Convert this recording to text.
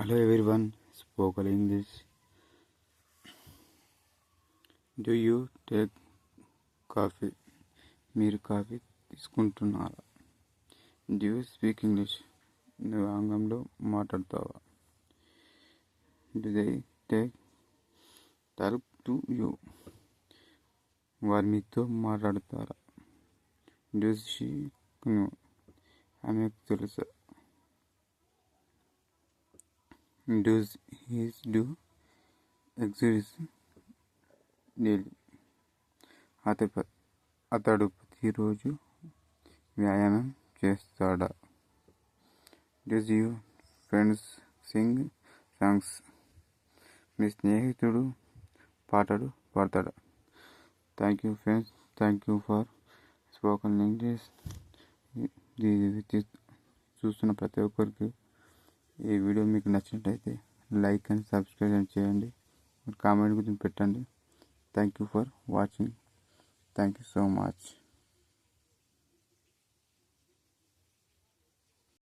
Hello everyone, spoken English. Do you take coffee? మీరు coffee తీసుకుంటున్నారా? Do you speak English నువ్వు ఆంగ్లంలో మాట్లాడతావా? Do they take talk to you వారు మీతో మాట్లాడతారా? డూ షీ ఆమెకు తెలుసా? Does he's do exercise daily అతడు అతడు ప్రతిరోజు వ్యాయామం చేస్తాడా? Does you friends sing songs మీ స్నేహితుడు పాటలు పాడతాడా? Thank you friends thank you for spoken English చూస్తున్న ప్రతి ఒక్కరికి ఈ వీడియో మీకు నచ్చినట్టయితే లైక్ అండ్ సబ్స్క్రైబ్ చేయండి. కామెంట్ గురించి పెట్టండి. Thank you for watching thank you so much